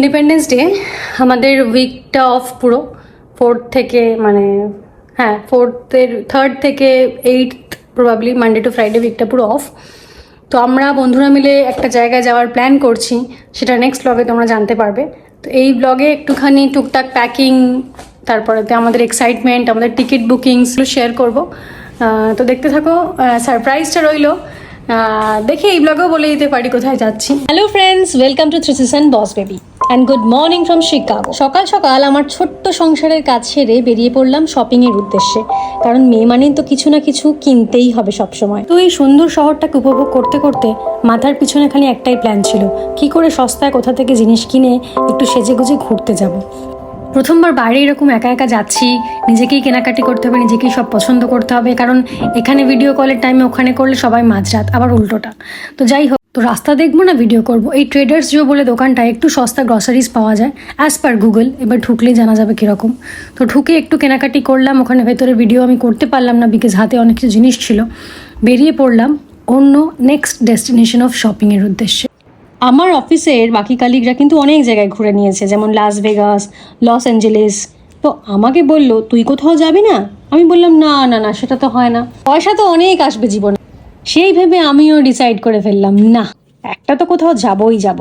Independence day আমাদের উইকটা of পুরো। Fourth থেকে মানে হ্যাঁ ফোর্থের থার্ড থেকে eight probably Monday to Friday উইকটা পুরো অফ তো আমরা বন্ধুরা মিলে একটা জায়গায় যাওয়ার প্ল্যান করছি, সেটা নেক্সট ব্লগে তোমরা জানতে পারবে। তো এই ব্লগে একটুখানি টুকটাক প্যাকিং তারপরেতে আমাদের এক্সাইটমেন্ট আমাদের টিকিট বুকিংসগুলো শেয়ার করব। তো দেখতে থাকো সারপ্রাইজটা রইল। দেখি এই ব্লগেও বলে দিতে পারি কোথায় যাচ্ছি। Hello friends welcome to থ্রিসিসন boss baby and good morning from Chicago সকাল সকাল আমার ছোট্ট সংসারের কাজ সেরে বেরিয়ে পড়লাম শপিংয়ের উদ্দেশ্যে। কারণ মেয়ে মানেই তো কিছু না কিছু কিনতেই হবে সবসময়। তো এই সুন্দর শহরটাকে উপভোগ করতে করতে মাথার পিছনে খালি একটাই প্ল্যান ছিল। কি করে সস্তায় কোথা থেকে জিনিস কিনে একটু সেজে গুজে ঘুরতে যাব। প্রথমবার বাইরে এরকম একা একা যাচ্ছি, নিজেকেই কেনাকাটি করতে হবে, নিজেকেই সব পছন্দ করতে হবে। কারণ এখানে ভিডিও কলের টাইমে ওখানে করলে সবাই মাঝরাত, আবার উল্টোটা। তো যাই হোক তো রাস্তা দেখব না ভিডিও করব। এই ট্রেডার্স জিও বলে দোকানটায় একটু সস্তা গ্রসারিজ পাওয়া যায় অ্যাজ পার গুগল এবার ঢুকলেই জানা যাবে কীরকম। তো ঢুকে একটু কেনাকাটি করলাম, ওখানে ভেতরে ভিডিও আমি করতে পারলাম না বিকজ হাতে অনেক কিছু জিনিস ছিল। বেরিয়ে পড়লাম অন্য নেক্সট ডেস্টিনেশন অফ শপিংয়ের উদ্দেশ্যে। আমার অফিসের বাকি কালিগরা কিন্তু অনেক জায়গায় ঘুরে নিয়েছে, যেমন লাস ভেগাস লস অ্যাঞ্জেলেস তো আমাকে বলল, তুই কোথাও যাবি না? আমি বললাম, না না না, সেটা তো হয় না। পয়সা তো অনেক আসবে জীবনে। সেই ভেবে আমিও ডিসাইড করে ফেললাম, না, একটা তো কোথাও যাবই যাব।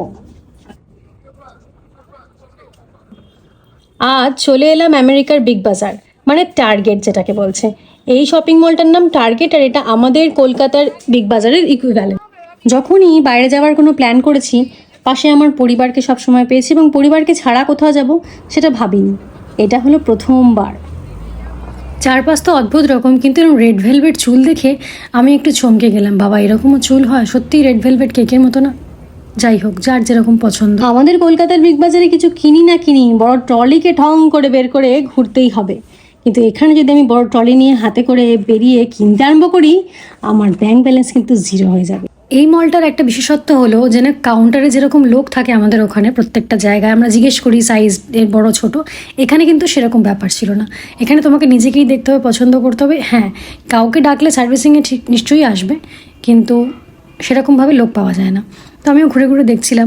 আজ চলে এলাম আমেরিকার বিগ বাজার মানে টার্গেট যেটাকে বলছে। এই শপিং মলটার নাম টার্গেট আর এটা আমাদের কলকাতার বিগ বাজারের ইকুইভ্যালেন্ট যখনই বাইরে যাওয়ার কোনো প্ল্যান করেছি, পাশে আমার পরিবারকে সবসময় পেয়েছি এবং পরিবারকে ছাড়া কোথাও যাব, সেটা ভাবিনি। এটা হলো প্রথমবার। চারপাশ তো অদ্ভুত রকম, কিন্তু এরকম রেড ভেলভেট চুল দেখে আমি একটু চমকে গেলাম। বাবা, এরকমও চুল হয়? সত্যিই রেড ভেলভেট কেকের মতো না? যাই হোক, যার যেরকম পছন্দ। আমাদের কলকাতার বিগ বাজারে কিছু কিনি না কিনি, বড় ট্রলিকে ঠং করে বের করে ঘুরতেই হবে। কিন্তু এখানে যদি আমি বড় ট্রলি নিয়ে হাতে করে বেরিয়ে কিনতে আরম্ভ করি, আমার ব্যাংক ব্যালেন্স কিন্তু জিরো হয়ে যাবে। এই মলটার একটা বিশেষত্ব হলো যে না কাউন্টারে যেরকম লোক থাকে আমাদের ওখানে প্রত্যেকটা জায়গায়, আমরা জিজ্ঞেস করি সাইজ এর বড় ছোট, এখানে কিন্তু সেরকম ব্যাপার ছিল না। এখানে তোমাকে নিজেকেই দেখতে হবে, পছন্দ করতে হবে। হ্যাঁ কাউকে ডাকলে সার্ভিসিংয়ে ঠিক নিশ্চয়ই আসবে, কিন্তু সেরকমভাবে লোক পাওয়া যায় না। তো আমিও ঘুরে ঘুরে দেখছিলাম।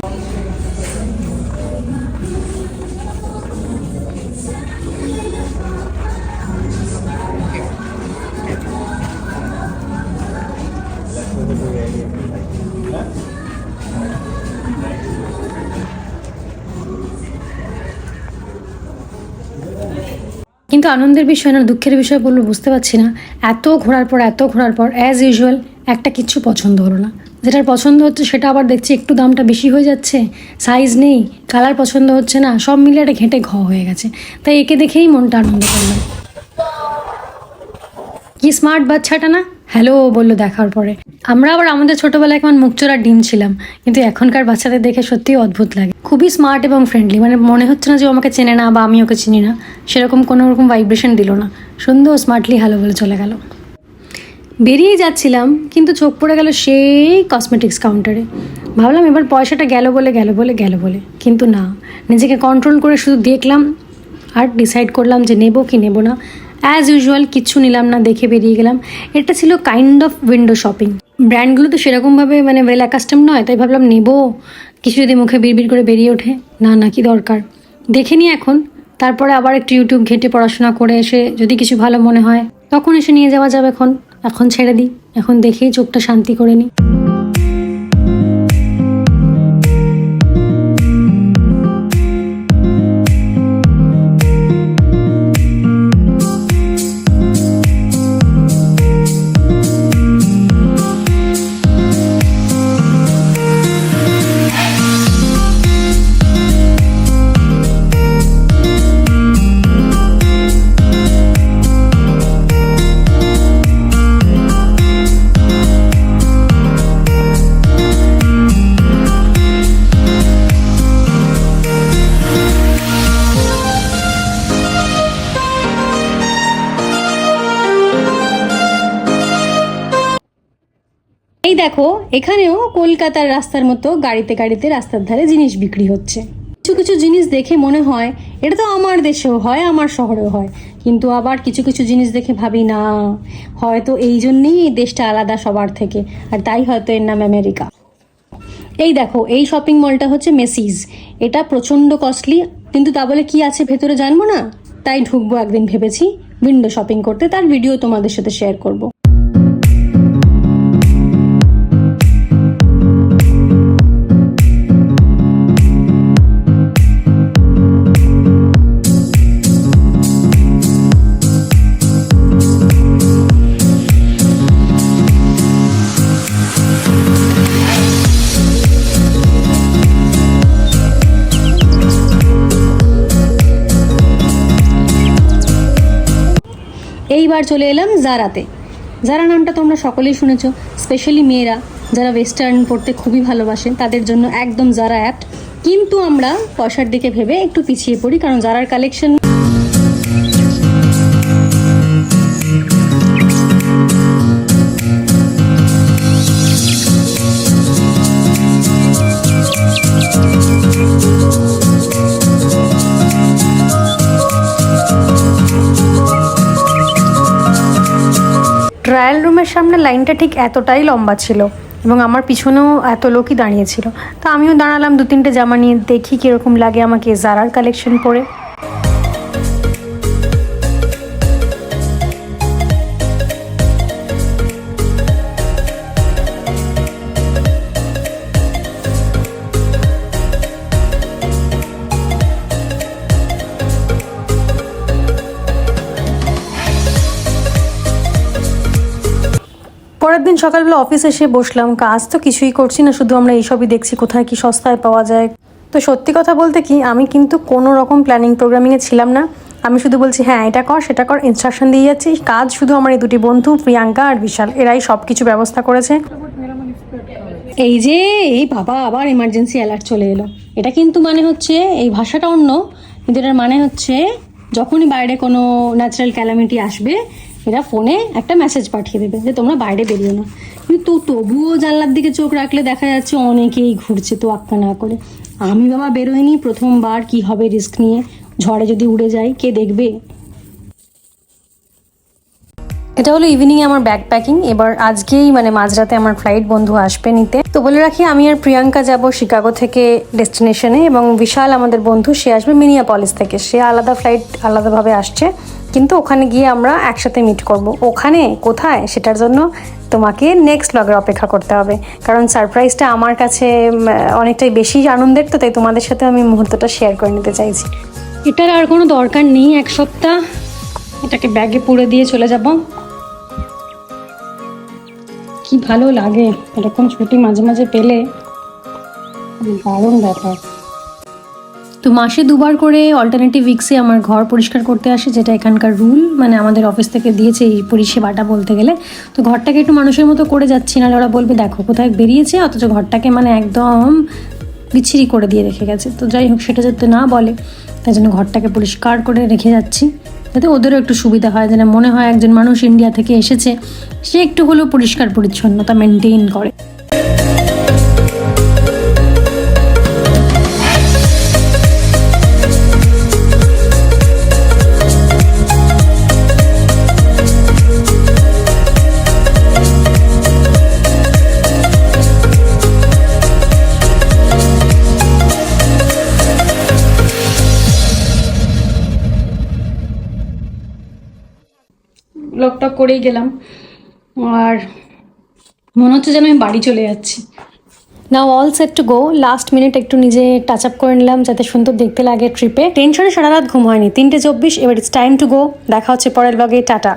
কিন্তু আনন্দের বিষয় না, দুঃখের বিষয় বলব, বুঝতে পারছি না। এত ঘোরার পর, এত ঘোরার পর অ্যাজ ইউজুয়াল একটা কিচ্ছু পছন্দ হলো না। যেটার পছন্দ হচ্ছে, সেটা আবার দেখছি একটু দামটা বেশি হয়ে যাচ্ছে সাইজ নেই কালার পছন্দ হচ্ছে না, সব মিলে একটা ঘেঁটে ঘ হয়ে গেছে। তাই একে দেখেই মনটা আনন্দ করলাম। কি স্মার্ট বাচ্চাটা না? হ্যালো বলল দেখার পরে। আমরা আবার আমাদের ছোটবেলায় কেমন মুখচোরা ডিম ছিলাম, কিন্তু এখনকার বাচ্চাদের দেখে সত্যিই অদ্ভুত লাগে। খুবই স্মার্ট এবং ফ্রেন্ডলি মানে মনে হচ্ছে না যে আমাকে চেনে না বা আমি ওকে চিনি না। সেরকম কোনো রকম ভাইব্রেশন দিল না। সুন্দর স্মার্টলি হ্যালো বলে চলে গেল। বেরিয়ে যাচ্ছিলাম, কিন্তু চোখ পড়ে গেল সেই কসমেটিক্স কাউন্টারে ভাবলাম এবার পয়সাটা গেল বলে গেল বলে গেল বলে। কিন্তু না, নিজেকে কন্ট্রোল করে শুধু দেখলাম আর ডিসাইড করলাম যে নেব কি নেব না। অ্যাজ ইউজুয়াল কিচ্ছু নিলাম না, দেখে বেরিয়ে গেলাম। এটা ছিল কাইন্ড অফ উইন্ডো শপিং ব্র্যান্ডগুলো তো সেরকমভাবে মানে ওয়েল অ্যাকাস্টম নয়, তাই ভাবলাম নেব। কিছু যদি মুখে বিড়বিড় করে বেরিয়ে ওঠে। না না, কি দরকার। দেখে নি এখন। তারপরে আবার একটু ইউটিউব ঘেটে পড়াশোনা করে এসে যদি কিছু ভালো মনে হয়, তখন এসে নিয়ে যাওয়া যাবে এখন। এখন ছেড়ে দিই। এখন দেখেই চোখটা শান্তি করে নিই দেখো, এখানেও কলকাতার রাস্তার মতো গাড়িতে গাড়িতে রাস্তার ধারে জিনিস বিক্রি হচ্ছে। কিছু কিছু জিনিস দেখে মনে হয়, এটা তো আমার দেশেও হয়, আমার শহরেও হয়। কিন্তু আবার কিছু কিছু জিনিস দেখে ভাবি, না, হয়তো এই জন্যেই এই দেশটা আলাদা সবার থেকে, আর তাই হয়তো এর নাম আমেরিকা। এই দেখো, এই শপিং মলটা হচ্ছে মেসিজ এটা প্রচণ্ড কস্টলি কিন্তু তা বলে কি আছে ভেতরে জানব না? তাই ঢুকবো একদিন ভেবেছি উইন্ডো শপিং করতে, তার ভিডিও তোমাদের সাথে শেয়ার করব। এইবার চলে এলাম জারাতে। যারা নামটা তোমরা সকলেই শুনেছ স্পেশালি মেয়েরা যারা ওয়েস্টার্ন পড়তে খুবই ভালোবাসে, তাদের জন্য একদম জারা অ্যাপ্ট কিন্তু আমরা পয়সার দিকে ভেবে একটু পিছিয়ে পড়ি, কারণ জারার কালেকশন ট্রায়াল সামনে লাইনটা ঠিক এতটাই লম্বা ছিল এবং আমার পিছনেও এত লোকই দাঁড়িয়েছিল তো আমিও দাঁড়ালাম দু তিনটে জামা নিয়ে দেখি কীরকম লাগে আমাকে জারার কালেকশন পরে। পরের দিন সকালবেলা অফিস এসে বসলাম। কাজ তো কিছুই করছি না, শুধু আমরা এইসবই দেখছি, কোথায় কি সস্তায় পাওয়া যায়। তো সত্যি কথা বলতে কি, আমি কিন্তু কোনো রকম প্ল্যানিং প্রোগ্রামিংয়ে ছিলাম না। আমি শুধু বলছি হ্যাঁ এটা কর, সেটা কর ইনস্ট্রাকশন দিয়ে যাচ্ছি। কাজ শুধু আমার এই দুটি বন্ধু, প্রিয়াঙ্কা আর বিশাল, এরাই সব কিছু ব্যবস্থা করেছে। এই যে, এই বাবা, আবার এমার্জেন্সি অ্যালার্ট চলে এলো। এটা কিন্তু মানে হচ্ছে, এই ভাষাটা অন্য, কিন্তু এটার মানে হচ্ছে, যখনই বাইরে কোনো ন্যাচারাল ক্যালামিটি আসবে এরা ফোনে একটা মেসেজ পাঠিয়ে দেবে যে তোমরা বাইরে বেরিয়ে না। কিন্তু তবুও জানলার দিকে চোখ রাখলে দেখা যাচ্ছে অনেকেই ঘুরছে তো আক্কা না করে। আমি বাবা বেরোয়নি প্রথমবার, কি হবে রিস্ক নিয়ে? ঝড়ে যদি উড়ে যাই, কে দেখবে? এটা হলো ইভিনিং আমার ব্যাগ প্যাকিং এবার আজকেই মানে মাঝরাতে আমার ফ্লাইট বন্ধু আসবে নিতে। তো বলে রাখি, আমি আর প্রিয়াঙ্কা যাব শিকাগো থেকে ডেস্টিনেশনে এবং বিশাল আমাদের বন্ধু, সে আসবে মিনিয়া মিনিয়াপলিস থেকে। সে আলাদা ফ্লাইট আলাদাভাবে আসছে। কিন্তু ওখানে গিয়ে আমরা একসাথে মিট করব। ওখানে কোথায়? সেটার জন্য তোমাকে নেক্সট লগের অপেক্ষা করতে হবে। কারণ সারপ্রাইজটা আমার কাছে অনেকটাই বেশি আনন্দের, তো তাই তোমাদের সাথে আমি মুহূর্তটা শেয়ার করে নিতে চাইছি। এটার আর কোনো দরকার নেই, এক সপ্তাহ। এটাকে ব্যাগে পুরে দিয়ে চলে যাব। কি ভালো লাগে, এরকম ছুটি মাঝে মাঝে পেলে। দারুণ ব্যাপার। তো মাসে দুবার করে অল্টারনেটিভ উইক্সে আমার ঘর পরিষ্কার করতে আসে, যেটা এখানকার রুল মানে আমাদের অফিস থেকে দিয়েছে এই পরিষেবাটা বলতে গেলে। তো ঘরটাকে একটু মানুষের মতো করে যাচ্ছি না, ওরা বলবে, দেখো, কোথায় বেরিয়েছে? অথচ ঘরটাকে মানে একদম বিচ্ছিরি করে দিয়ে রেখে গেছে। তো যাই হোক, সেটা যাতে না বলে, তাই জন্য ঘরটাকে পরিষ্কার করে রেখে যাচ্ছি। যাতে ওদেরও একটু সুবিধা হয়, যেন মনে হয় একজন মানুষ ইন্ডিয়া থেকে এসেছে, সে একটু হলেও পরিষ্কার পরিচ্ছন্নতা মেনটেন করে। লকটক করেই গেলাম। আর মনে হচ্ছে যেন আমি বাড়ি চলে যাচ্ছি। না all set to go last minute একটু নিজে টাচ আপ করে নিলাম যাতে সুন্দর দেখতে লাগে ট্রিপে টেনশনে সারা রাত ঘুম হয়নি। তিনটে চব্বিশ, এবার ইটস টাইম টু গো দেখা হচ্ছে পরের ব্লগে টাটা।